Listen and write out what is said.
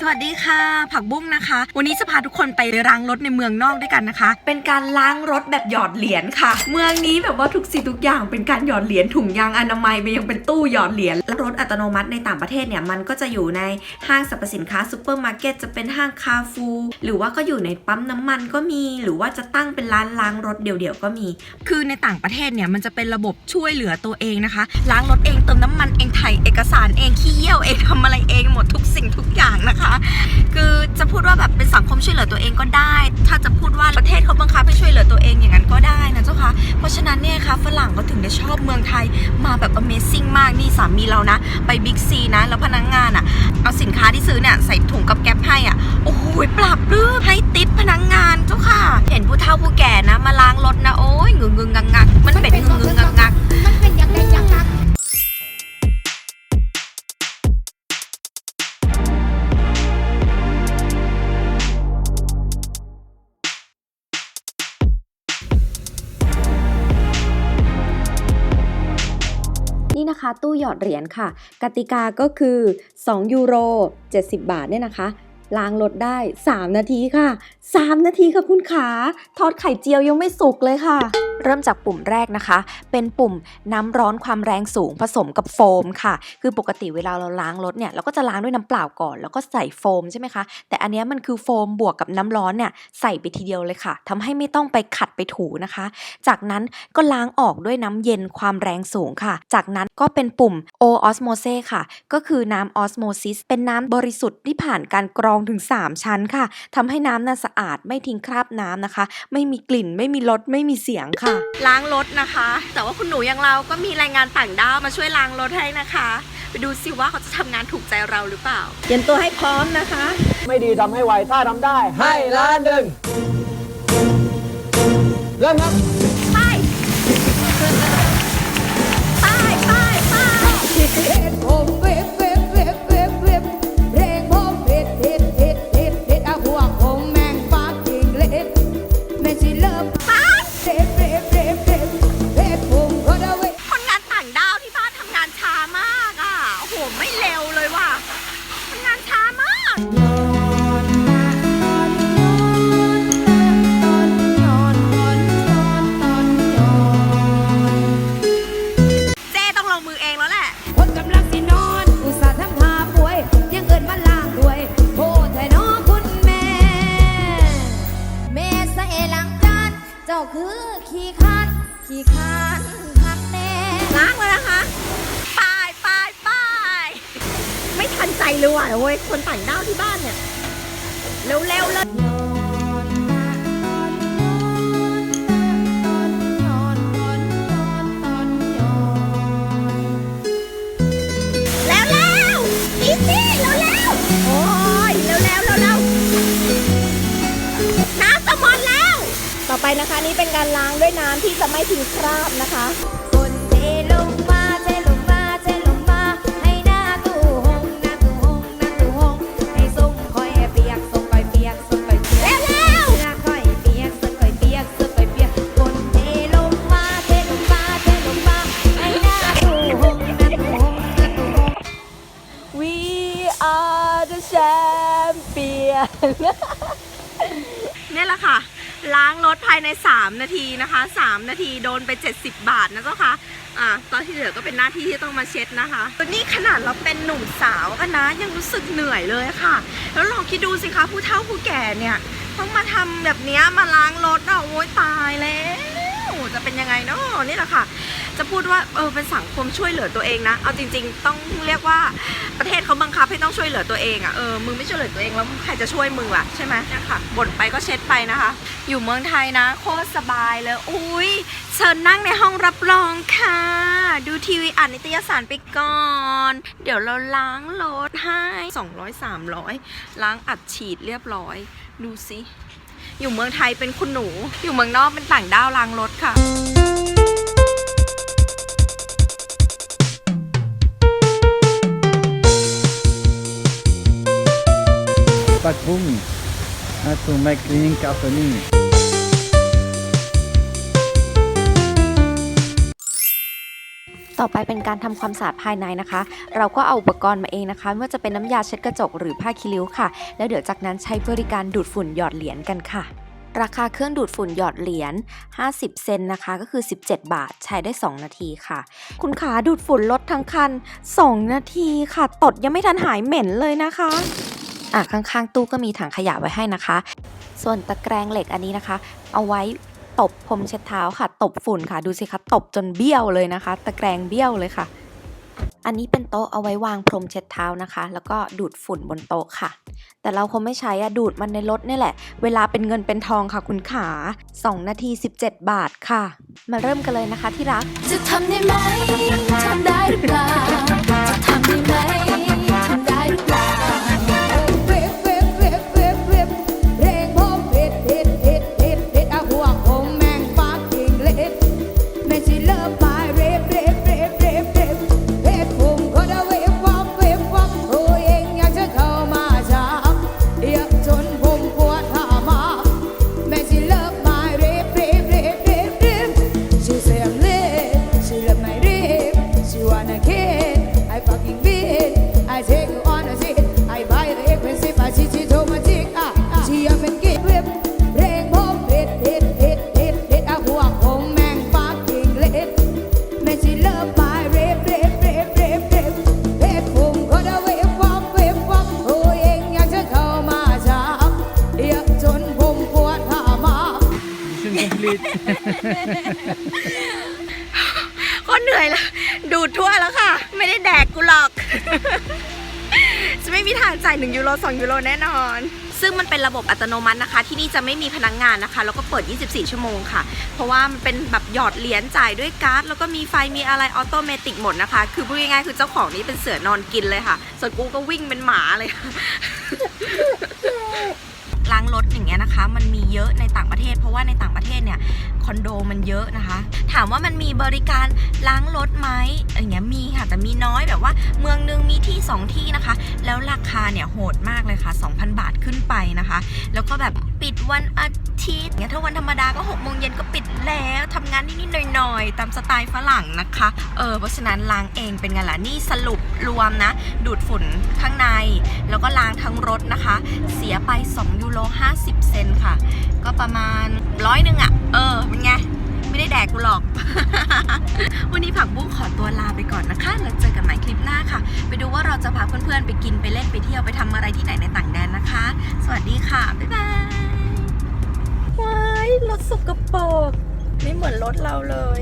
สวัสดีค่ะ ผักบุ้งนะคะ วันนี้จะพาทุกคนไปล้างรถในเมืองนอกด้วยกันนะคะ เป็นการล้างรถแบบหยอดเหรียญค่ะ เมืองนี้แบบว่าทุกสิ่งทุกอย่างเป็นการหยอดเหรียญถุงยางอนามัยไปยังเป็นตู้หยอดเหรียญแล้วรถอัตโนมัติในต่างประเทศเนี่ยมันก็จะอยู่ในห้างสรรพสินค้าซูเปอร์มาร์เก็ตจะเป็นห้างคาฟูหรือว่าก็อยู่ในปั๊มน้ำมันก็มี หรือว่าจะตั้งเป็นร้านล้างรถเดี่ยวๆก็มี คือในต่างประเทศเนี่ยมันจะเป็นระบบช่วยเหลือตัวเองนะคะ ล้างรถเองเติมน้ำมันเองถ่ายเอกสารเองขี้เยี่ยวเองทำอะไรเองหมดทุกสิ่งทุกอย่าง สังคมช่วยเหลือตัวเองก็ได้ ถ้าจะพูดว่าประเทศเขาบังคับให้ช่วยเหลือตัวเองอย่างนั้นก็ได้นะเจ้าคะเพราะฉะนั้นเนี่ยค่ะฝรั่งก็ถึงได้ชอบเมืองไทยมาแบบ Amazing มากนี่สามีเรานะ ไปบิ๊กซีนะ แล้วพนักงานอะ่ะ เอาสินค้าที่ซื้อเนี่ยใส่ถุงกับแก๊ปให้อะ่ะโอ้โหปรับรื้มให้ติปพนักงานเจ้าค่ะ เห็นผู้เฒ่าผู้แก่นะ มาล้างรถนะโอ้ยงึงงึงงักงักมันเป็นงึงงึงงักงัก ตู้หยอดเหรียญค่ะ กติกาก็คือ 2 ยูโร 70 บาทเนี่ยนะคะ ล้างรถได้ 3 นาทีค่ะ 3 นาทีค่ะคุณขาทอดไข่เจียวยังไม่สุกเลยค่ะ เริ่มจากปุ่มแรกนะคะ เป็นปุ่มน้ำร้อนความแรงสูงผสมกับโฟมค่ะ คือปกติเวลาเราล้างรถเนี่ยเราก็จะล้างด้วยน้ำเปล่าก่อน แล้วก็ใส่โฟมใช่ไหมคะ แต่อันนี้มันคือโฟมบวกกับน้ำร้อนเนี่ยใส่ไปทีเดียวเลยค่ะทำให้ไม่ต้องไปขัดไปถูนะคะ จากนั้นก็ล้างออกด้วยน้ำเย็นความแรงสูงค่ะ จากนั้นก็เป็นปุ่ม O osmose ค่ะ ก็คือน้ำ osmosis เป็นน้ำบริสุทธิ์ที่ผ่านการกรองถึง3ชั้นค่ะทำให้น้ำน่ะสะอาดไม่ทิ้งคราบน้ำนะคะ ไม่มีกลิ่นไม่มีรสไม่มีเสียงค่ะ ล้างรถนะคะ แต่ว่าคุณหนูอย่างเราก็มีแรงงานต่างด้าวมาช่วยล้างรถให้นะคะ ไปดูสิว่าเขาจะทำงานถูกใจเราหรือเปล่าเตรียมตัวให้พร้อมนะคะ ไม่ดีทำให้ไวถ้าทำได้ ให้ล้านหนึ่งเริ่มครับไปไปไปไป ทันใจเลยว่ะเว้ยคนต่างด้าวที่บ้านเนี่ยเร็วๆเลยแล้วแล้วอีซี่แล้วแล้วโอ้ยเร็วแล้วเร็วแล้วน้ำจะหมดแล้ว ต่อไปนะคะนี่เป็นการล้างด้วยน้ำที่จะไม่ทิ้งคราบนะคะ are the champion เนี่ยแหละค่ะ ล้างรถภายใน 3 นาทีนะคะ 3 นาทีโดนไป 70 บาทนะเจ้าค่ะอะตอนที่เหลือก็เป็นหน้าที่ที่ต้องมาเช็ดนะคะนี่ขนาดเราเป็นหนุ่มสาวกันนะ ยังรู้สึกเหนื่อยเลยค่ะ แล้วลองคิดดูสิคะผู้เฒ่าผู้แก่เนี่ยต้องมาทำแบบนี้มาล้างรถเอะโอ้ยตายแล้วจะเป็นยังไงเนาะนี่แหละค่ะ จะพูดว่าเออเป็นสังคมช่วยเหลือตัวเองนะ เอาจริง ๆ ต้องเรียกว่าประเทศเขาบังคับให้ต้องช่วยเหลือตัวเองอะ่ะเออมึงไม่ช่วยเหลือตัวเองแล้วใครจะช่วยมึงล่ะใช่ไหมเนี่ยค่ะบ่นไปก็เช็ดไปนะคะ อยู่เมืองไทยนะโคตรสบายเลยอุ้ยเชิญนั่งในห้องรับรองค่ะ ดูทีวีอ่านนิตยสารไปก่อน เดี๋ยวเราล้างรถให้200 300ล้างอัดฉีดเรียบร้อย ดูสิอยู่เมืองไทยเป็นคุณหนู อยู่เมืองนอกเป็นต่างด้าวล้างรถค่ะ Pak Bum, to make cleaning company. เต่อไปเป็นการทำความสะอาดภายในนะคะ เราก็เอาอุปกรณ์มาเองนะคะไม่ว่าจะเป็นน้ำยาเช็ดกระจกหรือผ้าคีริ้วค่ะ แล้วเดี๋ยวจากนั้นใช้บริการดูดฝุ่นหยอดเหรียญกันค่ะ ราคาเครื่องดูดฝุ่นหยอดเหรียญ 50 เซนนะคะ ก็คือ 17 บาท ใช้ได้ 2 นาทีค่ะ คุณขาดูดฝุ่นลดทั้งคัน 2 นาทีค่ะ ตดยังไม่ทันหายเหม็นเลยนะคะ อะข้างๆ ตู้ก็มีถังขยะไว้ให้นะคะ ส่วนตะแกรงเหล็กอันนี้นะคะ เอาไว้ตบพรมเช็ดเท้าค่ะ ตบฝุ่นค่ะ ดูสิคะตบจนเบี้ยวเลยนะคะ ตะแกรงเบี้ยวเลยค่ะ อันนี้เป็นโต๊ะเอาไว้วางพรมเช็ดเท้านะคะ แล้วก็ดูดฝุ่นบนโต๊ะค่ะ แต่เราคงไม่ใช้อะดูดมันในรถนี่แหละ เวลาเป็นเงินเป็นทองค่ะคุณขา 2 นาที 17 บาทค่ะ มาเริ่มกันเลยนะคะที่รัก จะทำได้ไหมทำได้หรือเปล่า been, I fucking been. กูหรอก จะไม่มีทางจ่าย1ยูโร2ยูโรแน่นอน ซึ่งมันเป็นระบบอัตโนมัตินะคะ ที่นี่จะไม่มีพนักงงานนะคะ แล้วก็เปิด 24 ชั่วโมงค่ะ เพราะว่ามันเป็นแบบหยอดเหรียญจ่ายด้วยการ์ด แล้วก็มีไฟมีอะไรออโตเมติกหมดนะคะ คือพูดง่ายๆคือเจ้าของนี้เป็นเสือนอนกินเลยค่ะ ส่วนกูก็วิ่งเป็นหมาเลยค่ะล้างรถอย่างเงี้ยนะคะ มันมีเยอะในต่างประเทศ เพราะว่าในต่างประเทศเนี่ยคอนโดมันเยอะนะคะ ถามว่ามันมีบริการล้างรถไหมอย่างเงี้ย มีน้อยแบบว่าเมืองนึงมีที่ 2 ที่นะคะ แล้วราคาเนี่ยโหดมากเลยค่ะ 2,000 บาทขึ้นไปนะคะ แล้วก็แบบปิดวันอาทิตย์เนี่ยถ้าวันธรรมดาก็6โมงเย็นก็ปิดแล้วทำงานนิดๆหน่อยๆ ตามสไตล์ฝรั่งนะคะเออเพราะฉะนั้นล้างเองเป็นไงล่ะนี่สรุปรวมนะ ดูดฝุ่นข้างใน แล้วก็ล้างทั้งรถนะคะ เสียไป2ยูโร50 เซนค่ะ ก็ประมาณร้อยหนึ่งอะ่ะเออเป็นไงไม่ได้แดกกูหรอก วันนี้ผักบุ้งขอตัว เราจะพาเพื่อนๆไปกินไปเล่นไปเที่ยวไปทำอะไรที่ไหนในต่างแดนนะคะ สวัสดีค่ะ บ๊ายบายว้ายรถสกปรกไม่เหมือนรถเราเลย